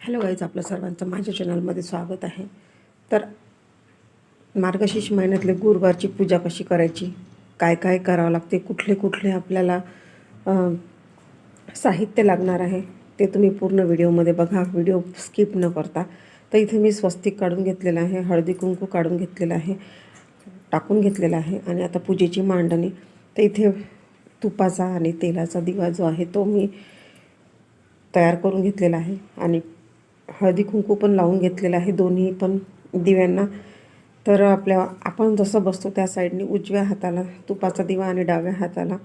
Hello guys आपलं सर्वांचं माझ्या चॅनलमध्ये स्वागत आहे. तर मार्गशीर्ष महिन्यातले गुरुवारची पूजा कशी करायची? काय काय करावं लागते? कुठले कुठले आपल्याला साहित्य लागणार आहे? ते तुम्ही पूर्ण व्हिडिओमध्ये बघा. व्हिडिओ स्किप न करता. तर इथे मी स्वस्तिक काढून घेतलेलं आहे हळदी कुंकू काढून घेतलेलं आहे टाकून घेतलेला आहे आणि आता पूजेची मांडणी. तर इथे तुपाचा आणि तेलाचा दिवा जो आहे तो मी तयार करून घेतलेला आहे आणि हळदी कुंकू पण लावून घेतलेलं आहे दोन्ही पण दिव्यांना. तर आपल्या आपण जसं बसतो त्या साईडने उजव्या हाताला तुपाचा दिवा आणि डाव्या हाताला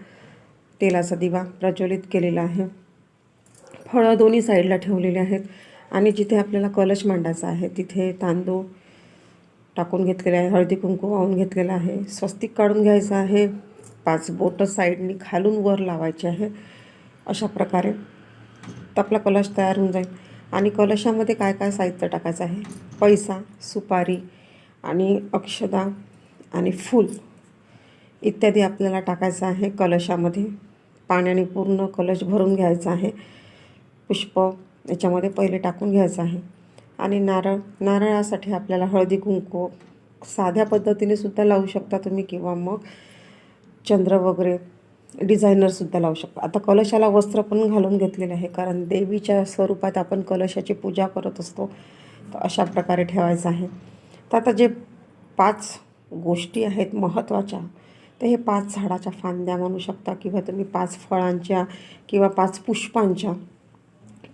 तेलाचा दिवा प्रज्वलित केलेला आहे. फळं दोन्ही साईडला ठेवलेले आहेत आणि जिथे आपल्याला कलश मांडायचा आहे तिथे तांदूळ टाकून घेतलेले आहे हळदी कुंकू वाहून घेतलेला आहे. स्वस्तिक काढून घ्यायचं आहे. पाच बोटं साईडनी खालून वर लावायचे आहे. अशा प्रकारे तर आपला कलश तयार होऊन जाईल. आणि कलशामध्ये काय काय साहित्य टाकायचं आहे? पैसा सुपारी आणि अक्षदा आणि फूल इत्यादी आपल्याला टाकायचं आहे कलशामध्ये. पाण्याने पूर्ण कलश भरून घ्यायचा आहे. पुष्प याच्यामध्ये पहिले टाकून घ्यायचं आहे. आणि नारळ नारळासाठी आपल्याला हळदी कुंकू साध्या पद्धतीने सुद्धा लावू शकता तुम्ही किंवा मग चंद्र वगैरे डिझायनरसुद्धा लावू शकतो. आता कलशाला वस्त्र पण घालून घेतलेले आहे कारण देवीच्या स्वरूपात आपण कलशाची पूजा करत असतो तर अशा प्रकारे ठेवायचं आहे. तर आता जे पाच गोष्टी आहेत महत्त्वाच्या तर हे पाच झाडाच्या फांद्या म्हणू शकता किंवा तुम्ही पाच फळांच्या किंवा पाच पुष्पांच्या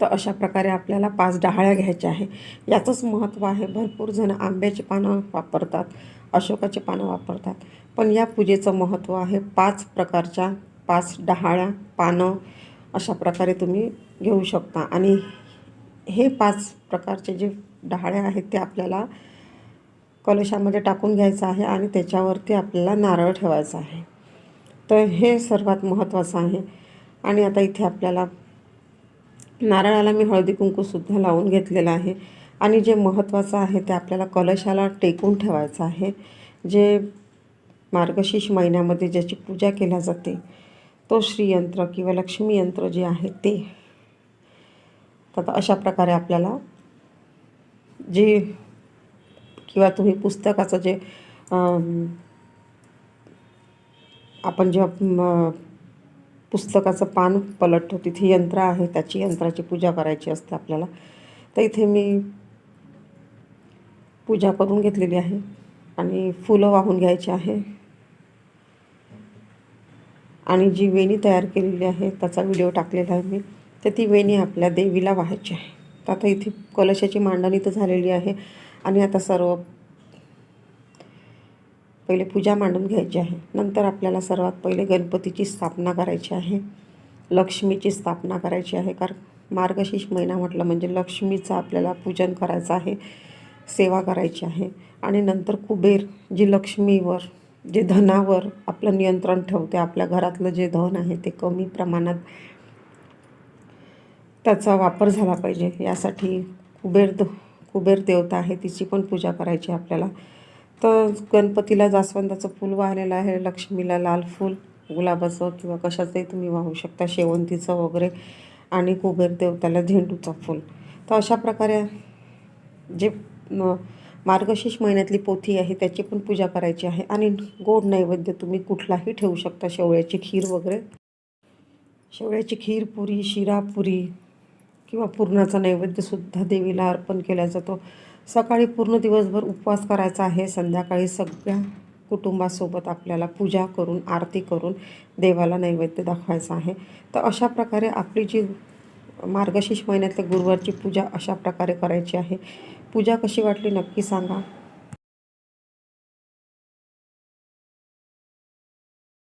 तर अशा प्रकारे आपल्याला पाच डहाळ्या घ्यायच्या आहे. याचंच महत्त्व आहे भरपूर जण आंब्याची पानं वापरतात अशोकाची पानं वापरतात पण या पूजेचं महत्त्व आहे पाच प्रकारच्या पाच डहाळ्या पानं अशा प्रकारे तुम्ही घेऊ शकता. आणि हे पाच प्रकारचे जे डहाळ्या आहेत ते आपल्याला कलशामध्ये टाकून घ्यायचं आहे आणि त्याच्यावरती आपल्याला नारळ ठेवायचा आहे. तर हे सर्वात महत्त्वाचं आहे. आणि आता इथे आपल्याला नारळाला मी हळदी कुंकूसुद्धा लावून घेतलेलं आहे. आणि जे महत्त्वाचं आहे ते आपल्याला कलशाला टेकून ठेवायचं आहे. जे मार्गशीर्ष महिन्यामध्ये ज्याची पूजा केल्या जाते तो श्रीयंत्र किंवा लक्ष्मी यंत्र जे आहे ते. तर आता अशा प्रकारे आपल्याला जे किंवा तुम्ही पुस्तकाचं जे आपण जेव्हा म, पुस्तकाचं पान पलटतो तिथे यंत्र आहे त्याची यंत्राची पूजा करायची असते आपल्याला. तर इथे मी पूजा करून घेतलेली आहे आणि फुलं वाहून घ्यायची आहे. आणि जी वेणी तयार केलेली आहे त्याचा व्हिडिओ टाकलेला आहे मी. तर ती वेणी आपल्या देवीला व्हायची आहे. तर आता इथे कलशाची मांडणी तर झालेली आहे. आणि आता सर्व पहिले पूजा मांडून घ्यायची आहे. नंतर आपल्याला सर्वात पहिले गणपतीची स्थापना करायची आहे. लक्ष्मीची स्थापना करायची आहे. कारण मार्गशीर्ष महिना म्हटलं म्हणजे लक्ष्मीचं आपल्याला पूजन करायचं आहे सेवा करायची आहे. आणि नंतर कुबेर जी लक्ष्मीवर जे धनावर आपलं नियंत्रण ठेवते आपल्या घरातलं जे धन आहे ते कमी प्रमाणात त्याचा वापर झाला पाहिजे. यासाठी कुबेर द कुबेर देवता आहे तिची पण पूजा करायची आपल्याला. तर गणपतीला जास्वंदाचं फूल वाहिलेलं आहे लक्ष्मीला लाल फूल गुलाबाचं किंवा कशाचंही तुम्ही वाहू शकता शेवंतीचं वगैरे आणि कुबेर देवताला झेंडूचं फूल. तर अशा प्रकारे जे मार्गशीर्ष महिन्यातली पोथी आहे त्याची पण पूजा करायची आहे. आणि गोड नैवेद्य तुम्ही कुठलाही ठेवू शकता शेवळ्याची खीर वगैरे. शेवळ्याची खीर पुरी शिरा पुरी किंवा पूर्णाचा नैवेद्यसुद्धा देवीला अर्पण केला जातो. सकाळी पूर्ण दिवसभर उपवास करायचा आहे. संध्याकाळी सगळ्या कुटुंबासोबत आपल्याला पूजा करून आरती करून देवाला नैवेद्य दाखवायचा आहे. तर अशा प्रकारे आपली जी मार्गशीर्ष महिन्यातल्या गुरुवारची पूजा अशा प्रकारे करायची आहे. पूजा कशी वाटली नक्की सांगा.